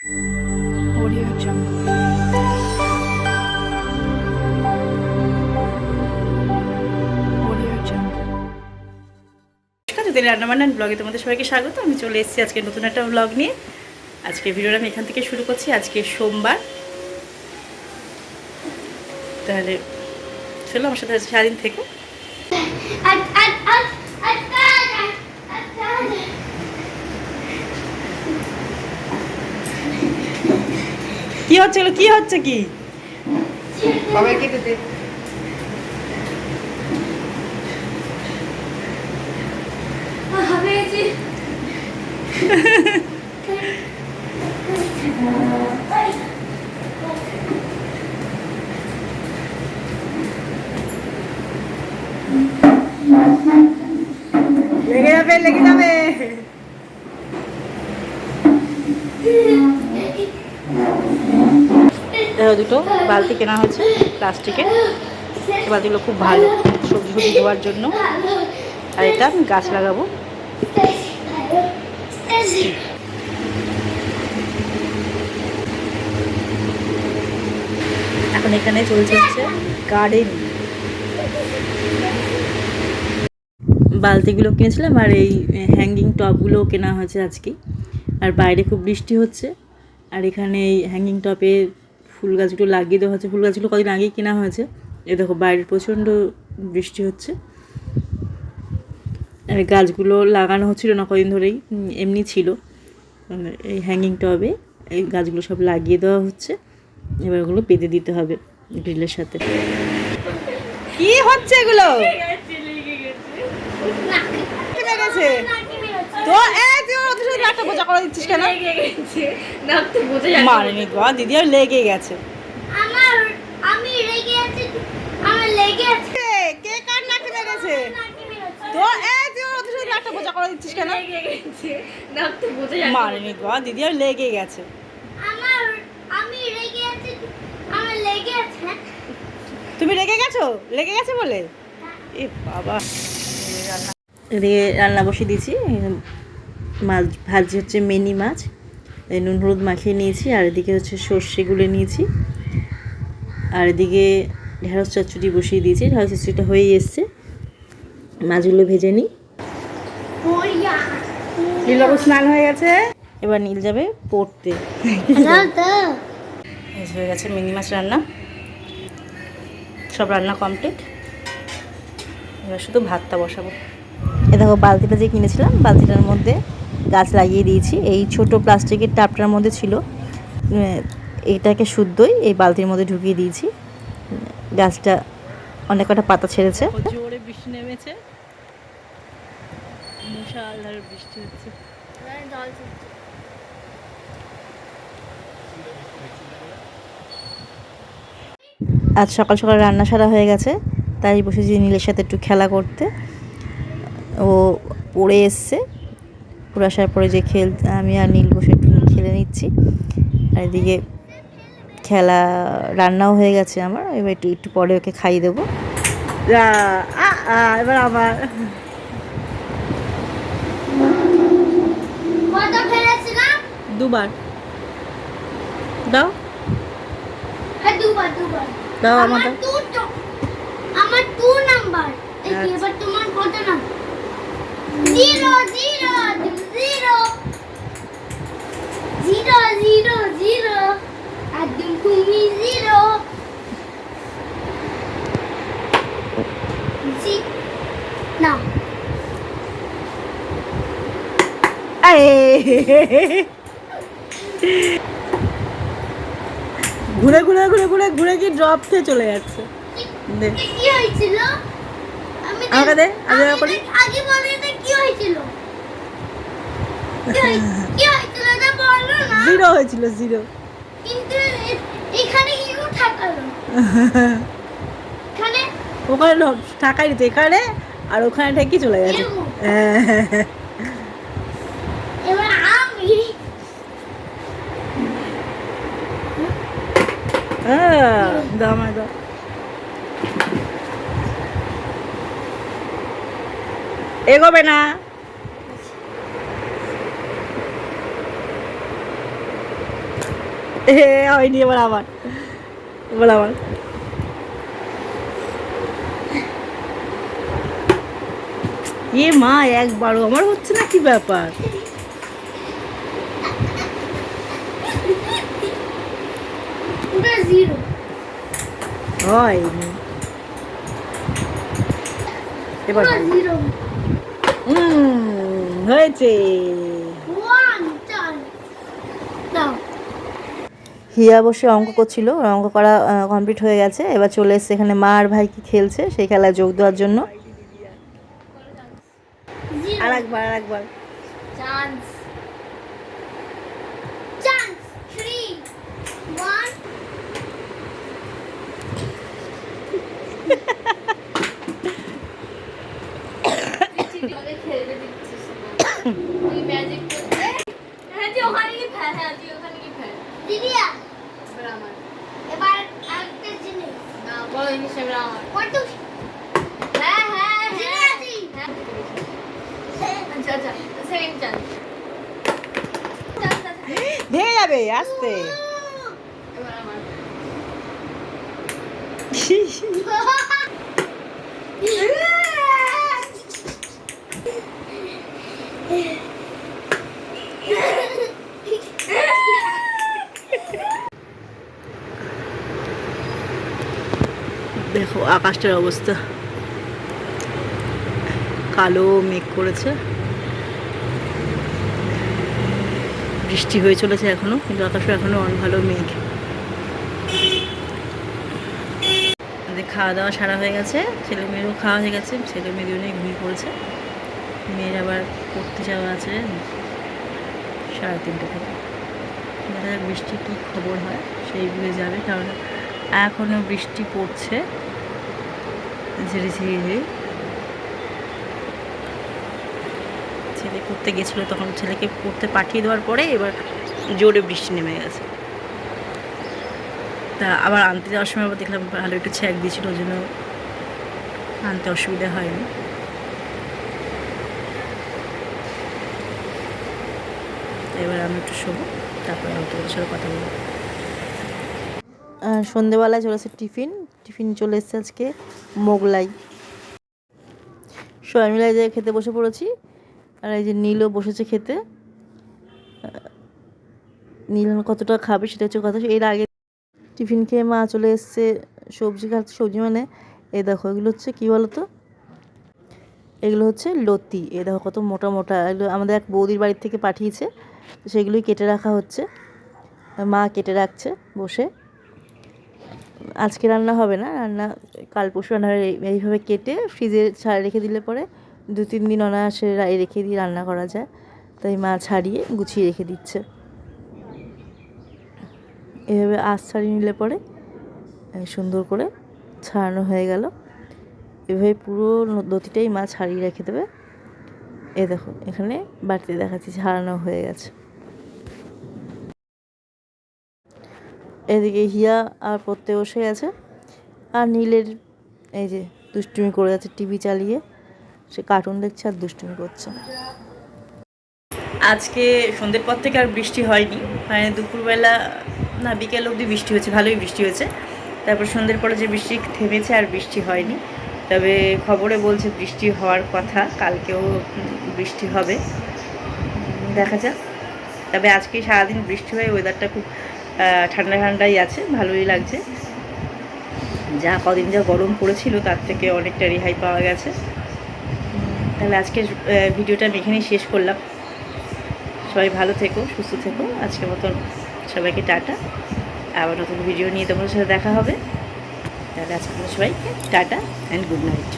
Audio Jungle. যদি রান্নাবান্নার ব্লগে তোমাদের সবাইকে স্বাগত। আমি চলে এসেছি আজকে নতুন একটা ব্লগ নিয়ে। আজকে ভিডিওটা আমি এখান থেকে শুরু করছি, আজকে সোমবার। তাহলে চলো আমার সাথে সারাদিন থেকে। কি হচ্ছে কি হচ্ছে কি? বাবার কেটে দে। লেগে যাবে লেগে যাবে। দেখো দুটো বালতি কেনা হয়েছে প্লাস্টিকের। বালতিগুলো খুব ভালো সবজি ফবজি ধোয়ার জন্য। আর এটা আমি গাছ লাগাবো। এখন এখানে চলছে হচ্ছে গার্ডেন বালতিগুলো কিনেছিলাম আর এই হ্যাঙ্গিং টপগুলো কেনা হয়েছে আজকে। আর বাইরে খুব বৃষ্টি হচ্ছে। আর এখানে এই হ্যাঙ্গিং টপে ফুল গাছগুলো লাগিয়ে দেওয়া হচ্ছে ফুল গাছগুলো কদিন আগেই কেনা হয়েছে। এ দেখো বাইরে প্রচণ্ড বৃষ্টি হচ্ছে। আর গাছগুলো লাগানো হচ্ছিল না কদিন ধরেই এমনি ছিল। এই হ্যাঙ্গিং টবে এই গাছগুলো সব লাগিয়ে দেওয়া হচ্ছে। এবার ওগুলো পেতে দিতে হবে গ্রিলের সাথে। কি হচ্ছে এগুলো? লেগেছে বোঝা করে দিচ্ছিস কেন? মারেনি দিদি আর লেগে গেছে। আমার আমি রেগে আছি আমার লেগে আছে। কে কার নাকে তো এই তুই ওর সাথে নাকটা বোঝা করে দিচ্ছিস কেন? মারেনি তো আর দিদি আর লেগে গেছে। আমার আমি রেগে আছি আমার লেগে আছে। তুমি রেগে গেছো? লেগে গেছে বলে? এ বাবা। রান্না বসিয়ে দিয়েছি। মাছ, ভাজি হচ্ছে মিনি মাছ। এই নুন হলুদ মাখিয়ে নিয়েছি, আর এদিকে হচ্ছে সর্ষে গুলে নিয়েছি। আর এদিকে ঢেঁড়স চচ্চড়ি বসিয়ে দিয়েছি, ঢেঁড়স চচ্চড়িটা হয়েই এসছে। মাছগুলো ভেজে নিই। নীলবাবু স্নান হয়ে গেছে। এবার নীল যাবে পড়তে। হয়ে গেছে মিনি মাছ রান্না। সব রান্না কমপ্লিট। এবার শুধু ভাতটা বসাবো। এ দেখো বালতিটা যে কিনেছিলাম, বালতিটার মধ্যে গাছ লাগিয়ে দিয়েছি। এই ছোট প্লাস্টিকের টাপটার মধ্যে ছিল এটাকে শুদ্ধই এই বালতির মধ্যে ঢুকিয়ে দিয়েছি। গাছটা অনেক কটা পাতা ছেড়েছে। জোরে বৃষ্টি নেমেছে। বৃষ্টি হচ্ছে। আজ সকাল সকাল রান্না সারা হয়ে গেছে তাই বসেছি নীলের সাথে একটু খেলা করতে। ও পড়ে এসছে। পড়ে আসার পরে যে খেল আমি আর নীল বসে খেলে নিচ্ছি। আর এদিকে খেলা রান্নাও হয়ে গেছে আমার। এবার একটু একটু পরে ওকে খাইয়ে দেবো। এবার আবার দুবার। দাও। হ্যাঁ দুবার দুবার। দাও আমার আমার টু তো- আমার টু নাম্বার। আচ্ছা। এবার তোমার কত number? Zero zero zero zero zero zero একদম তুমি জিরো জি না ঘুরে ঘুরে ঘুরে ঘুরে ঘুরে কি ড্রপ খেয়ে চলে যাচ্ছে। দে। কি হয়েছিল? আমাকে দে, আমি আগে বলে এটা কি হয়েছিল কি হয়ে- কি হয়েছিল এটা বলো না জিরো হয়েছিল জিরো। কিন্তু এখানে কি করে এখানে ওখানে টাকাই দিত এখানে আর ওখানে ঠেকি চলে গেছে। হ্যাঁ। এবার আমি দাও আমায় দাও। এগোবে না। হয়নি এবার আবার। এবার আবার। এ মা একবারও আমার হচ্ছে না কি ব্যাপার? হয়নি। এবার হুম হয়েছে। হিয়া বসে অঙ্ক করছিল অঙ্ক করা কমপ্লিট হয়ে গেছে। এবার চলে এসছে এখানে মা আর ভাই কি খেলছে সেই খেলায় যোগ দেওয়ার জন্য। আর একবার আর একবার চান্স চান্স থ্রি ওয়ান খেলতে দিচ্ছিস না ম্যাজিক হ্যাঁ ওখানে কি হ্যাঁ ওখানে ফেল এবার আমার এবার আরেকটা জিনিস না হ্যাঁ হ্যাঁ হ্যাঁ হ্যাঁ আচ্ছা আচ্ছা ভেঙে যাবে আসতে এবার আমার দেখো, আকাশটার অবস্থা। কালো মেঘ করেছে। বৃষ্টি হয়ে চলেছে এখনও, কিন্তু আকাশে এখনও অনেক ভালো মেঘ। খাওয়া দাওয়া সারা হয়ে গেছে ছেলে মেয়েরও খাওয়া হয়ে গেছে ছেলে মেয়ে দুজনেই ঘুমিয়ে পড়েছে। মেয়ের আবার পড়তে যাওয়া আছে সাড়ে তিনটে থেকে। দেখা যাক বৃষ্টি কী খবর হয়, সেই বুঝে যাবে, কারণ এখনও বৃষ্টি পড়ছে। ঝিরি ঝিরি ঝিরি ছেলে পড়তে গেছিল তখন ছেলেকে পড়তে পাঠিয়ে দেওয়ার পরে এবার জোরে বৃষ্টি নেমে গেছে। তা আবার আনতে যাওয়ার সময় আবার দেখলাম ভালো একটু ছ্যাক দিয়েছিল ওই জন্য আনতে অসুবিধা হয়নি। এবার আমি একটু শোবো তারপরে আমি তোমাদের সাথে কথা বলব। সন্ধেবেলায় চলে এসেছে টিফিন। টিফিন চলে এসেছে আজকে মোগলাই। সবাই মিলে যে খেতে বসে পড়েছি। আর এই যে নীলও বসেছে খেতে। নীল কতটা খাবে সেটা হচ্ছে কথা। এর আগে টিফিন খেয়ে মা চলে এসছে সবজি খাচ্ছে, সবজি মানে। এ দেখো, এগুলো হচ্ছে কী বলো তো এগুলো হচ্ছে লতি। এ দেখো কত মোটা মোটা। এগুলো আমাদের এক বৌদির বাড়ির থেকে পাঠিয়েছে। সেগুলোই কেটে রাখা হচ্ছে। মা কেটে রাখছে বসে। আজকে রান্না হবে না, রান্না কাল পরশু রান্না এইভাবে কেটে ফ্রিজে ছাড়া রেখে দিলে পরে দু তিন দিন অনায়াসে রা- রেখে দিয়ে রান্না করা যায়। তাই মা ছাড়িয়ে গুছিয়ে রেখে দিচ্ছে। এভাবে আঁচ ছাড়িয়ে নিলে পরে সুন্দর করে ছাড়ানো হয়ে গেল। এভাবে পুরো লতিটাই মা ছাড়িয়ে রেখে দেবে। এ দেখো, এখানে বাড়িতে দেখাচ্ছি, ছাড়ানো হয়ে গেছে। এদিকে হিয়া আর পড়তে বসে গেছে আর নীলের এই যে দুষ্টুমি করে যাচ্ছে টিভি চালিয়ে, সে কার্টুন দেখছে আর দুষ্টুমি করছে। আজকে সন্ধ্যের পর থেকে আর বৃষ্টি হয়নি। মানে দুপুরবেলা না বিকেল অবধি বৃষ্টি হয়েছে, ভালোই বৃষ্টি হয়েছে। তারপর সন্ধ্যের পরে যে বৃষ্টি থেমেছে আর বৃষ্টি হয়নি। তবে খবরে বলছে বৃষ্টি হওয়ার কথা, কালকেও বৃষ্টি হবে। দেখা যাক। তবে আজকে সারাদিন বৃষ্টি হয়ে ওয়েদারটা খুব ঠান্ডা ঠান্ডাই আছে, ভালোই লাগছে। যা কদিন যা গরম পড়েছিল, তার থেকে অনেকটা রেহাই পাওয়া গেছে। তাহলে আজকের ভিডিওটা আমি এখানেই শেষ করলাম। সবাই ভালো থেকো, সুস্থ থেকো। আজকের মতন সবাইকে টাটা। আবার নতুন ভিডিও নিয়ে তোমাদের সাথে দেখা হবে। তাহলে আজকে সবাইকে টাটা অ্যান্ড গুড নাইট